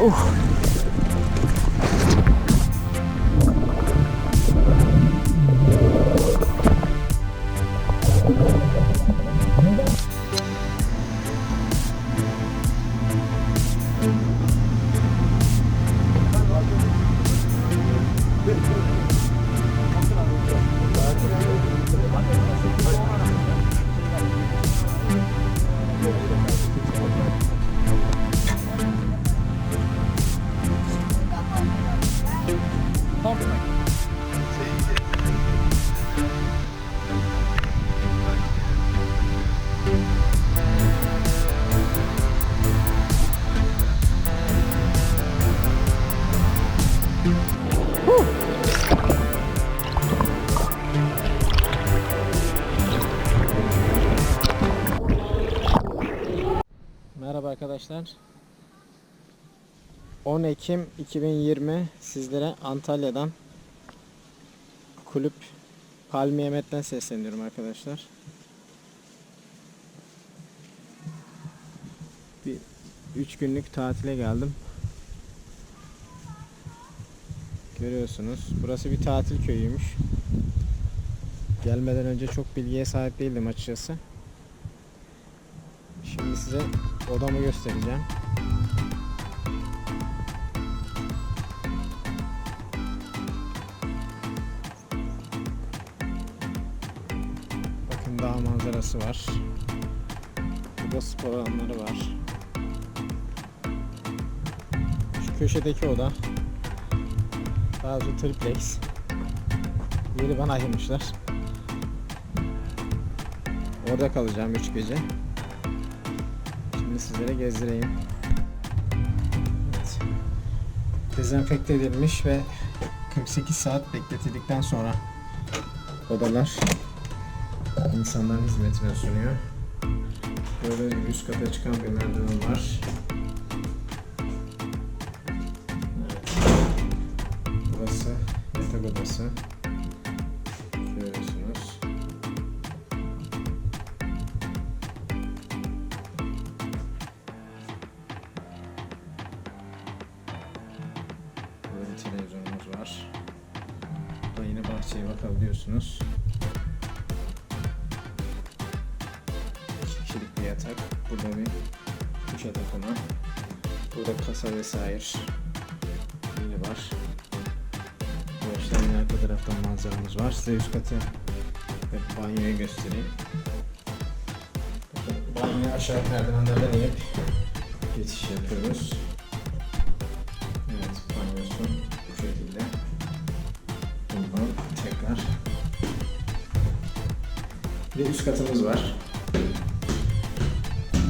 오. Arkadaşlar. 10 Ekim 2020 sizlere Antalya'dan kulüp Palmiye Met'ten sesleniyorum arkadaşlar. Bir 3 günlük tatile geldim. Görüyorsunuz. Burası bir tatil köyüymüş. Gelmeden önce çok bilgiye sahip değildim açıkçası. Şimdi size odamı göstereceğim. Bakın dağ manzarası var. Burada spor alanları var. Şu köşedeki oda daha doğrusu triplex. Yeri bana ayırmışlar. Orada kalacağım 3 gece. Sizlere gezdireyim. Evet. Dezenfekte edilmiş ve 48 saat bekletildikten sonra odalar insanların hizmetine sunuyor. Böyle üst kata çıkan bir merdiven var. Evet. Burası yatak odası. Televizyonumuz var. Burada yine bahçeye bakabiliyorsunuz. Beş kişilik bir yatak. Burada bir kuş takımı. Burada kasa vesaire. Yine var. İşte yine arka taraftan manzaramız var. Size üst katı ve banyoyu göstereyim. Banyoya aşağı merdivenlerden inip geçiş yapıyoruz. Bir üst katımız var.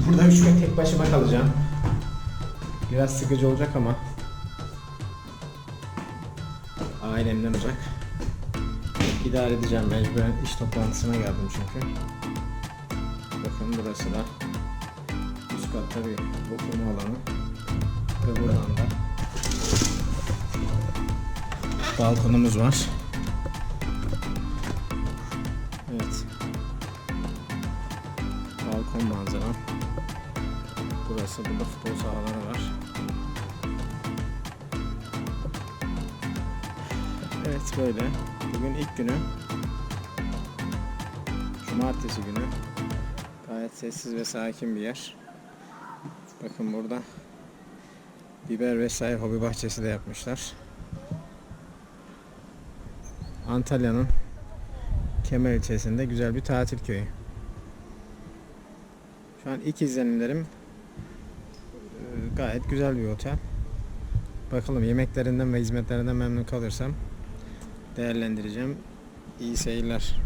Burada üç gün tek başıma kalacağım. Biraz sıkıcı olacak ama ailemden uzak. İdare edeceğim mecburen iş toplantısına geldim çünkü. Bakın burası da üst katta bir oturma alanı ve buradan da balkonumuz var. Balkon manzara. Burası burada futbol sahaları var. Evet böyle. Bugün ilk günü. Cumartesi günü. Gayet sessiz ve sakin bir yer. Bakın burada biber vesaire hobi bahçesi de yapmışlar. Antalya'nın Kemer ilçesinde güzel bir tatil köyü. Şu an ilk izlenimlerim e, gayet güzel bir otel. Bakalım yemeklerinden ve hizmetlerinden memnun kalırsam değerlendireceğim. İyi seyirler.